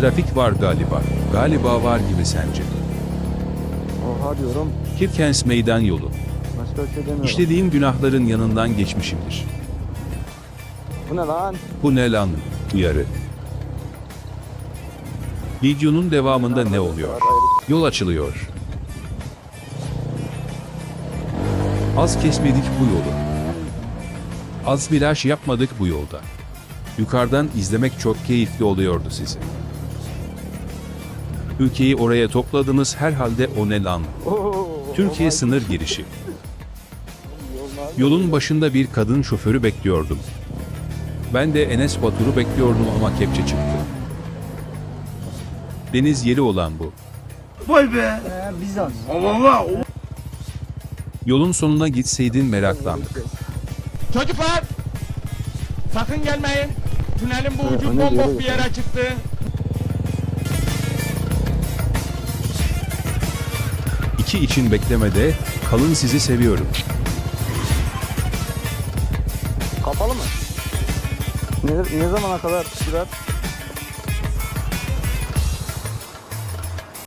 Trafik var galiba. Galiba var gibi sence. Oha diyorum. Kirkens meydan yolu. Başka bir şey demiyorum. İşlediğim günahların yanından geçmişimdir. Bu ne lan? Bu ne lan? Uyarı. Videonun devamında ne oluyor? Yol açılıyor. Az kesmedik bu yolu. Az viraj yapmadık bu yolda. Yukarıdan izlemek çok keyifli oluyordu sizi. Ülkeyi oraya topladınız herhalde o ne lan? Türkiye sınır girişi. Yolun başında bir kadın şoförü bekliyordum. Ben de Enes Batur'u bekliyordum ama kepçe çıktı. Deniz yeri olan bu. Vay be. Bizans. Allah Allah. Yolun sonuna gitseydin meraklandık. Çocuklar. Sakın gelmeyin. Tünelin bu ucu geri bombok bir yere çıktı. İki için beklemede, kalın sizi seviyorum. Kapalı mı? Ne, ne zamana kadar sürer?